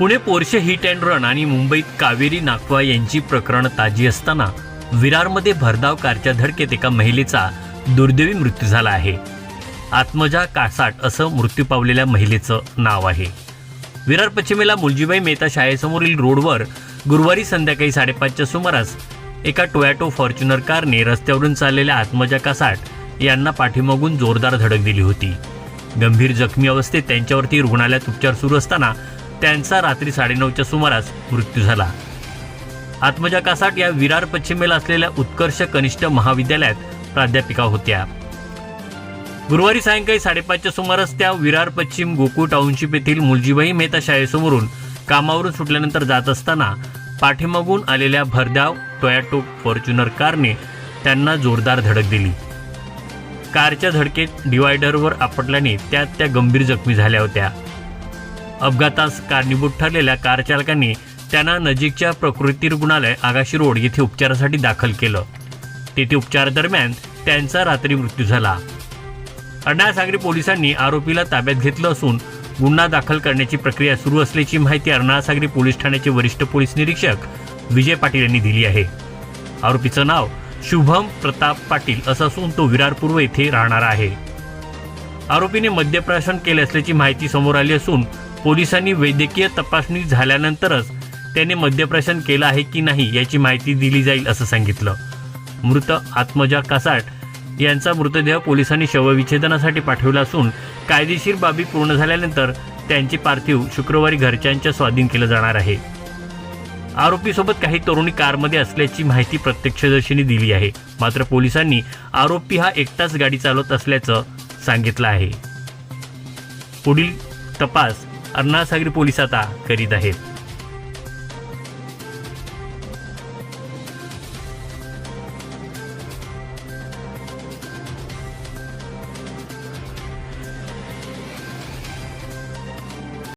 Pune Porsche hit and run आणि मुंबईत कावेरी नाकवा यांची प्रकरण ताजी असताना विरारमध्ये भरधाव कारच्या धडकेत एका महिलेचा दुर्दैवी मृत्यू झाला आहे. आत्मजा कासाट असं मृत्यू पावलेल्या महिलेचं नाव आहे. विरार पश्चिमेला मुलजीबाई मेहता शाळेसमोरील रोडवर गुरुवारी संध्याकाळी साडेपाचच्या सुमारास एका टोयॅटो फॉर्च्युनर कारने रस्त्यावरून चाललेल्या आत्मजा कासाट यांना पाठीमागून जोरदार धडक दिली होती. गंभीर जखमी अवस्थेत त्यांच्यावरती रुग्णालयात उपचार सुरू असताना त्यांचा रात्री साडेनऊच्या सुमारास मृत्यू झाला. आत्मजा कासाट या विरार पश्चिमेला असलेल्या उत्कर्ष कनिष्ठ महाविद्यालयात प्राध्यापिका होत्या. गुरुवारी सायंकाळी साडेपाचच्या सुमारास त्या विरार पश्चिम गोकुळ टाउनशिप येथील मुलजीबाई मेहता शाळेसमोरून कामावरून सुटल्यानंतर जात असताना पाठीमागून आलेल्या भरधाव टोयाटो फॉर्च्युनर कारने त्यांना जोरदार धडक दिली. कारच्या धडकेत डिवायडरवर आपटल्याने त्यात त्या गंभीर जखमी झाल्या होत्या. अपघातास कारणीभूत ठरलेल्या कारचालकांनी त्यांना नजीकच्या प्रकृती रुग्णालय आगाशी रोड येथे उपचारासाठी दाखल केलं. तेथे उपचारादरम्यान त्यांचा रात्री मृत्यू झाला. अण्णासागरी पोलिसांनी आरोपीला ताब्यात घेतलं असून गुन्हा दाखल करण्याची प्रक्रिया सुरू असल्याची माहिती अर्णासागरी पोलीस ठाण्याचे वरिष्ठ पोलीस निरीक्षक विजय पाटील यांनी दिली आहे. आरोपीचं नाव शुभम प्रताप पाटील असं असून तो विरार पूर्व येथे राहणार आहे. आरोपीने मद्यप्राशन केले असल्याची माहिती समोर आली असून पोलिसांनी वैद्यकीय तपासणी झाल्यानंतरच त्याने मद्यप्राशन केलं आहे की नाही याची माहिती दिली जाईल असं सांगितलं. मृत आत्मजा कासाट यांचा मृतदेह पोलिसांनी शवविच्छेदनासाठी पाठवला असून कायदेशीर बाबी पूर्ण झाल्यानंतर त्यांचे पार्थिव शुक्रवारी घरच्यांच्या स्वाधीन केलं जाणार आहे. आरोपीसोबत काही तरुणी कारमध्ये असल्याची माहिती प्रत्यक्षदर्शींनी दिली आहे. मात्र पोलिसांनी आरोपी हा एकटाच गाडी चालवत असल्याचं सांगितलं आहे. पुढील तपास अण्णासागरी पोलीस आता करीत आहेत.